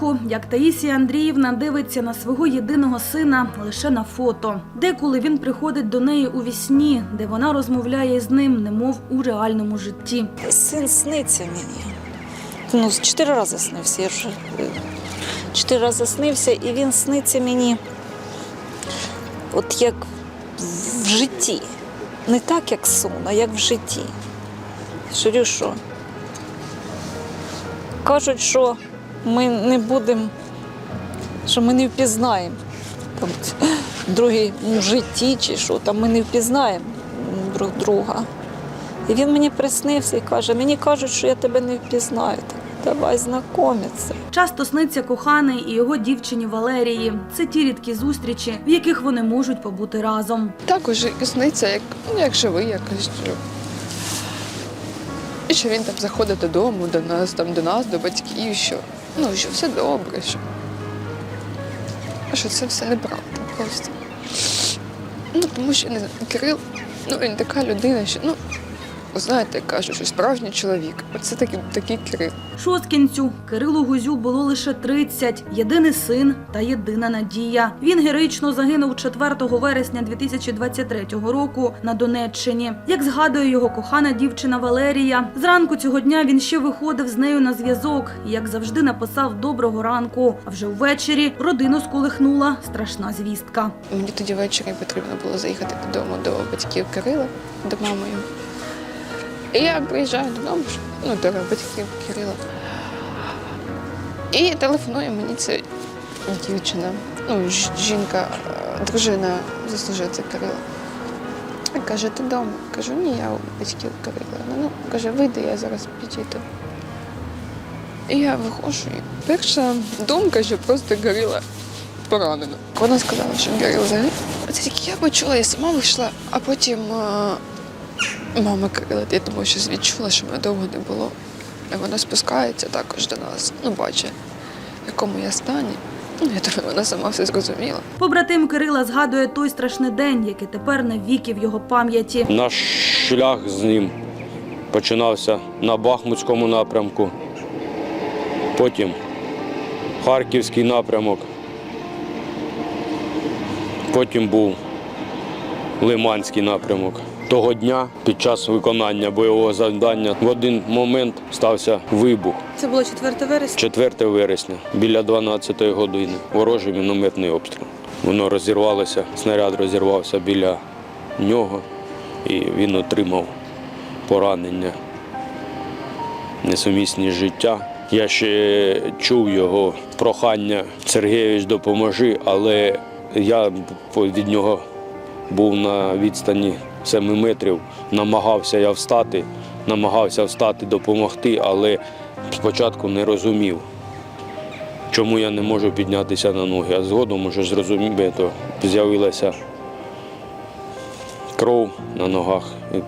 Понад як Таїсія Андріївна дивиться на свого єдиного сина лише на фото. Деколи він приходить до неї у вісні, де вона розмовляє з ним, немов у реальному житті. Син сниться мені. Ну, чотири рази снився. Я вже е, чотири рази снився, і він сниться мені от як в житті. Не так, як сон, а як в житті. Ширю, що кажуть, що ми не будемо, що ми не впізнаємо там, другі в житті чи що, там ми не впізнаємо друг друга. І він мені приснився і каже: мені кажуть, що я тебе не впізнаю. Давай знайомитися. Часто сниться коханий і його дівчині Валерії. Це ті рідкі зустрічі, в яких вони можуть побути разом. Також і сниться, як, ну, як живий якось. І що він там заходить додому до нас, там, до нас, до батьків, що, ну, що все добре, що, що це все неправда просто. Ну, тому що не знаю, Кирил, ну, він така людина, що, ну, знаєте, як кажуть, що справжній чоловік. Оце такий, такий Кирил. Шосткінцю Кирилу Гузю було лише 30, єдиний син та єдина надія. Він героїчно загинув 4 вересня 2023 року на Донеччині. Як згадує його кохана дівчина Валерія, зранку цього дня він ще виходив з нею на зв'язок і, як завжди, написав доброго ранку. А вже ввечері родину сколихнула страшна звістка. Мені тоді ввечері потрібно було заїхати додому до батьків Кирила, до мами. І я приїжджаю додому, ну, до батьків Кирила. І телефонує мені ця дівчина, ну, жінка, е, дружина заслужиться Кирила. Каже, ти вдома? Кажу, ні, я у батьків Кирила. Ну, каже, вийди, я зараз підійду. І я виходжу, перша думка, що просто Кирила поранено. Вона сказала, що Кирил загинув. Тільки я почула, я сама вийшла, а потім е, мама Кирила, я думаю, що відчула, що мене довго не було. І вона спускається також до нас, ну, бачить, в якому я стані. Ну, я думаю, вона сама все зрозуміла. Побратим Кирила згадує той страшний день, який тепер навіки в його пам'яті. Наш шлях з ним починався на Бахмутському напрямку, потім Харківський напрямок, потім був Лиманський напрямок. Того дня під час виконання бойового завдання в один момент стався вибух. Це було 4 вересня. 4 вересня, біля 12 години, ворожий мінометний обстріл. Воно розірвалося, снаряд розірвався біля нього, і він отримав поранення, несумісні життя. Я ще чув його прохання Сергійович, допоможи, але я від нього був на відстані 7 метрів, намагався я встати, намагався встати, допомогти, але спочатку не розумів, чому я не можу піднятися на ноги. А згодом уже зрозумів, то з'явилася кров на ногах. І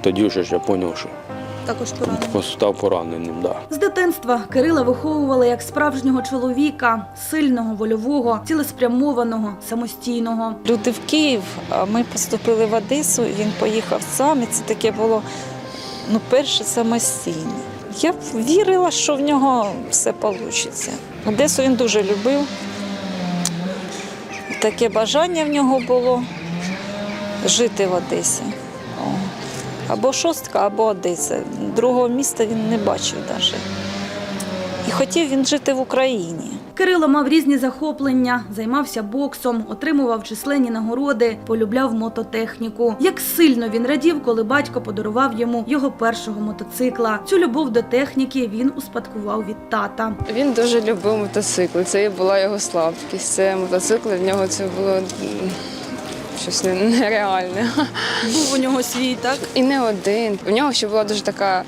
тоді вже я зрозумів, що Також поранений. став пораненим. Да. З дитинства Кирила виховували як справжнього чоловіка, сильного, вольового, цілеспрямованого, самостійного. Люди в Київ, а ми поступили в Одесу, і він поїхав сам, і це таке було ну, перше самостійне. Я вірила, що в нього все вийде. Одесу він дуже любив. Таке бажання в нього було жити в Одесі. Або шостка, або Одеса. Другого міста він не бачив навіть. І хотів він жити в Україні. Кирило мав різні захоплення, займався боксом, отримував численні нагороди, полюбляв мототехніку. Як сильно він радів, коли батько подарував йому його першого мотоцикла. Цю любов до техніки він успадкував від тата. Він дуже любив мотоцикли. Це і була його слабкість. Це мотоцикли, в нього це було щось нереальне. Був у нього свій, так? І не один. У нього ще була дуже така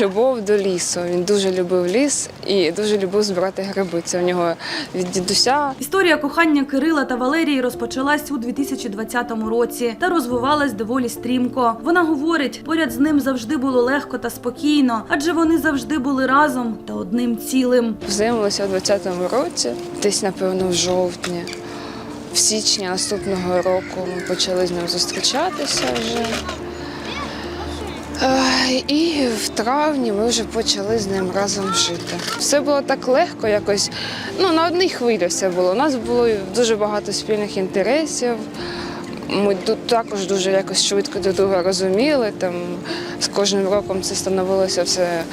любов до лісу. Він дуже любив ліс і дуже любив збирати гриби. Це у нього від дідуся. Історія кохання Кирила та Валерії розпочалась у 2020 році та розвивалась доволі стрімко. Вона говорить, поряд з ним завжди було легко та спокійно, адже вони завжди були разом та одним цілим. Познайомилися у 20-му році, десь, напевно, в жовтні. В січні наступного року ми почали з ним зустрічатися вже. І в травні ми вже почали з ним разом жити. Все було так легко, якось ну на одній хвилі все було. У нас було дуже багато спільних інтересів. Ми тут також дуже якось швидко до друга розуміли. Там з кожним роком це становилося все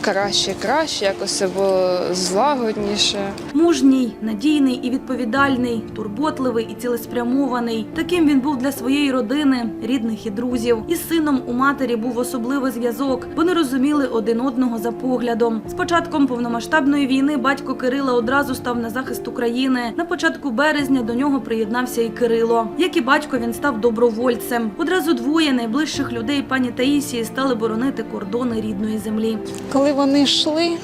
краще краще, якось це було злагодніше. Мужній, надійний і відповідальний, турботливий і цілеспрямований. Таким він був для своєї родини, рідних і друзів. Із сином у матері був особливий зв'язок. Вони розуміли один одного за поглядом. З початком повномасштабної війни батько Кирила одразу став на захист України. На початку березня до нього приєднався і Кирило. Як і батько, він став добровольцем. Одразу двоє найближчих людей пані Таїсії стали боронити кордони рідної землі. Коли вони йшли,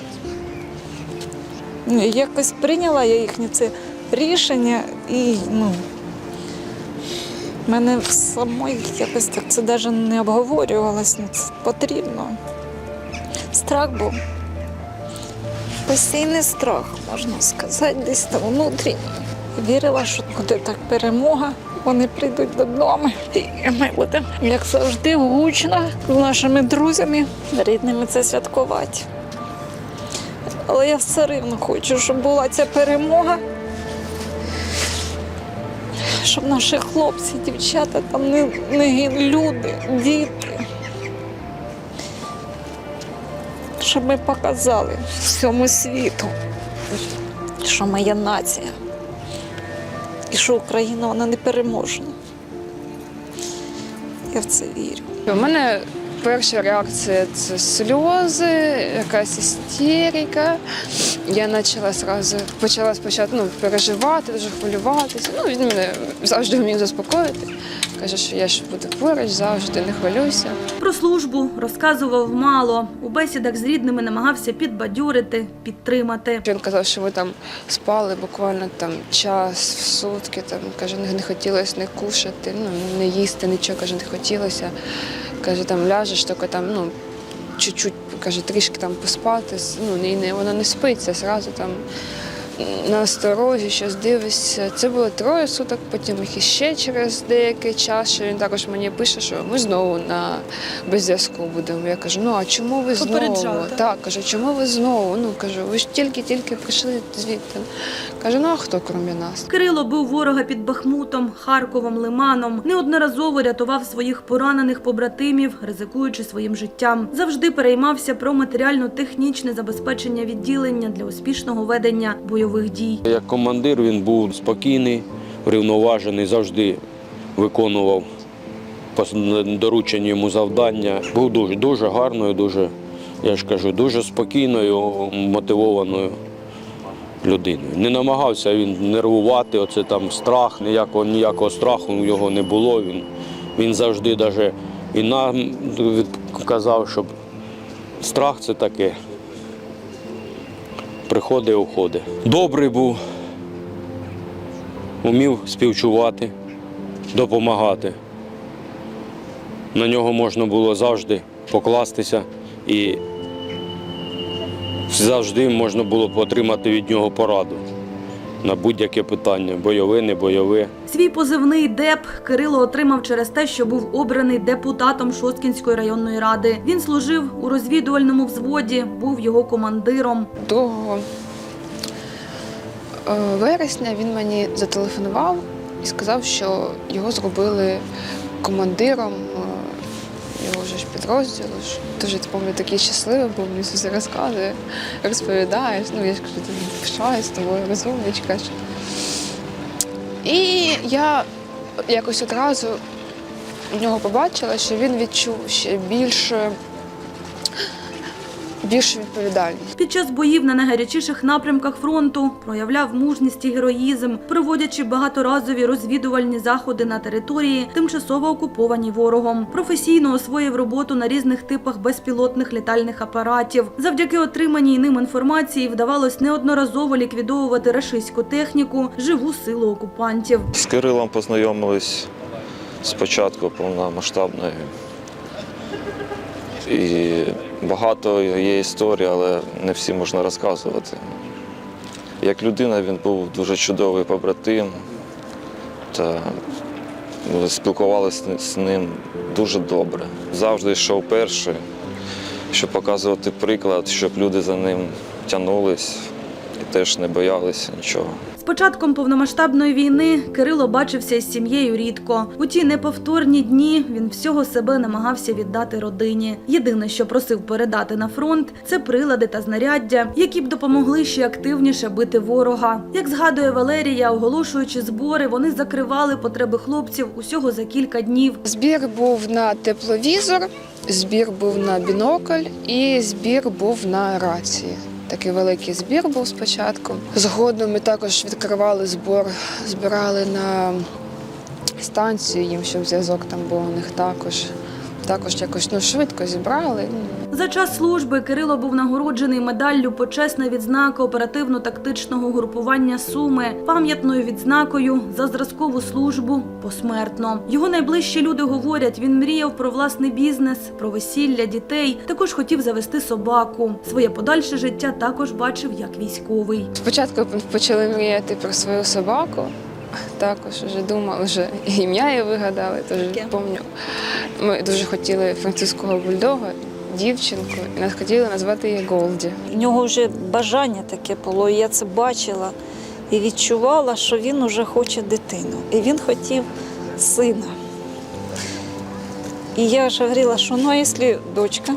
ну, якось прийняла я їхнє це рішення і ну, в мене самої якось так це навіть не обговорювалось, ну, це потрібно. Страх був. Постійний страх, можна сказати, десь там внутрішній. Вірила, що буде так перемога. Вони прийдуть додому, і ми будемо, як завжди, гучно з нашими друзями, рідними це святкувати. Але я все рівно хочу, щоб була ця перемога. Щоб наші хлопці, дівчата, там не, не люди, діти. Щоб ми показали всьому світу, що ми є нація. І що Україна вона не переможна. Я в це вірю. У мене перша реакція це сльози, якась істерика. Я почала зразу, почала спочатку ну, переживати, дуже хвилюватися. Ну, він мене завжди вмів заспокоїти. Каже, що я ж буду поруч завжди, не хвилюйся. Про службу розказував мало. У бесідах з рідними намагався підбадьорити, підтримати. Він казав, що ви там спали буквально там час в сутки. Там каже, не, хотілося не кушати, ну не їсти, нічого каже, не хотілося. Каже, там ляжеш, тільки там, ну, чуть-чуть, каже, трішки там поспати. Ну, і не, вона не спиться, зразу там на осторожі, щось дивишся. Це було троє суток, потім їх іще через деякий час, що він також мені пише, що ми знову на без зв'язку будемо. Я кажу, ну а чому ви знову? Так, кажу, чому ви знову? Ну кажу, ви ж тільки-тільки прийшли звідти. Каже, ну а хто крім нас? Кирило бив ворога під Бахмутом, Харковом, Лиманом. Неодноразово рятував своїх поранених побратимів, ризикуючи своїм життям. Завжди переймався про матеріально-технічне забезпечення відділення для успішного ведення бойових дій. Як командир він був спокійний, врівноважений, завжди виконував доручені йому завдання. Був дуже, дуже гарною, дуже, я ж кажу, дуже спокійною, мотивованою людиною. Не намагався він нервувати, оце там страх, ніякого, ніякого страху у його не було. Він, він завжди навіть і нам казав, щоб страх це таке. Приходить, уходить. Добрий був, умів співчувати, допомагати. На нього можна було завжди покластися і завжди можна було б отримати від нього пораду на будь-яке питання, бойове, не бойове. Свій позивний ДЕП Кирило отримав через те, що був обраний депутатом Шосткінської районної ради. Він служив у розвідувальному взводі, був його командиром. 2 е, вересня він мені зателефонував і сказав, що його зробили командиром е, його вже підрозділу. Дуже пам'ятаю, такий щасливий був, мені все розказує, розповідаєш. Ну, я ж кажу, пишаюсь тобою, розумничка. І я якось одразу в нього побачила, що він відчув ще більше, більшу відповідальність. Під час боїв на найгарячіших напрямках фронту проявляв мужність і героїзм, проводячи багаторазові розвідувальні заходи на території, тимчасово окуповані ворогом. Професійно освоїв роботу на різних типах безпілотних літальних апаратів. Завдяки отриманій ним інформації вдавалось неодноразово ліквідовувати рашистську техніку, живу силу окупантів. З Кирилом познайомились спочатку повномасштабної. І багато є історій, але не всі можна розказувати. Як людина він був дуже чудовий побратим, та спілкувалися з ним дуже добре. Завжди йшов перший, щоб показувати приклад, щоб люди за ним тягнулись і теж не боялися нічого. З початком повномасштабної війни Кирило бачився із сім'єю рідко. У ті неповторні дні він всього себе намагався віддати родині. Єдине, що просив передати на фронт, це прилади та знаряддя, які б допомогли ще активніше бити ворога. Як згадує Валерія, оголошуючи збори, вони закривали потреби хлопців усього за кілька днів. Збір був на тепловізор, збір був на бінокль і збір був на рації. Такий великий збір був спочатку. Згодом ми також відкривали збор, збирали на станцію їм, щоб зв'язок там був у них також. Також якось ну, швидко зібрали. За час служби Кирило був нагороджений медаллю Почесна відзнака оперативно-тактичного групування Суми, пам'ятною відзнакою за зразкову службу посмертно. Його найближчі люди говорять, він мріяв про власний бізнес, про весілля дітей. Також хотів завести собаку. Своє подальше життя також бачив як військовий. Спочатку почали мріяти про свою собаку. Також вже думали, вже ім'я її вигадали, теж пам'ятаю. Ми дуже хотіли французького бульдога, дівчинку, і нас хотіли назвати її Голді. В нього вже бажання таке було, і я це бачила і відчувала, що він уже хоче дитину. І він хотів сина. І я ж говорила, що ну, а якщо дочка?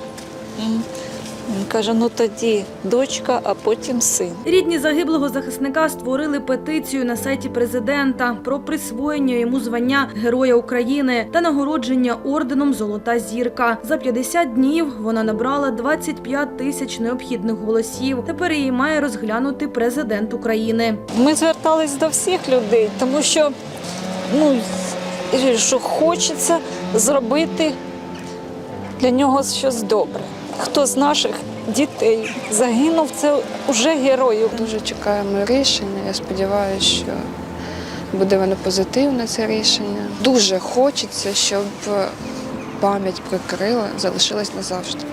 Він каже, ну тоді дочка, а потім син. Рідні загиблого захисника створили петицію на сайті президента про присвоєння йому звання Героя України та нагородження орденом Золота зірка. За 50 днів вона набрала 25 тисяч необхідних голосів. Тепер її має розглянути президент України. Ми звертались до всіх людей, тому що ну, що хочеться зробити для нього щось добре. Хто з наших дітей загинув, це вже герой. Дуже чекаємо рішення. Я сподіваюся, що буде воно позитивне це рішення. Дуже хочеться, щоб пам'ять про Кирила залишилась назавжди.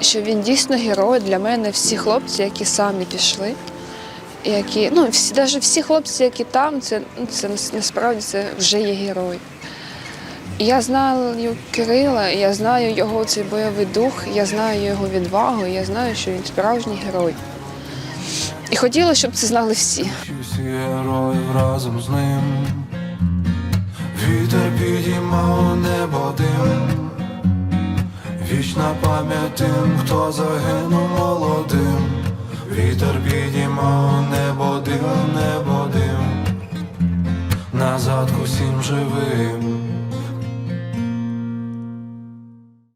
Що він дійсно герой для мене, всі хлопці, які самі пішли. Які, ну, всі, навіть всі хлопці, які там, це, ну, це насправді це вже є герой. Я знаю Кирила, я знаю його цей бойовий дух, я знаю його відвагу, я знаю, що він справжній герой. І хотіла, щоб це знали всі. Героїв разом з ним. Вітер підіймав небо дим. Вічна пам'ять тим, хто загинув молодим. Вітер підіймав небо дим, небо дим. Назад усім живим.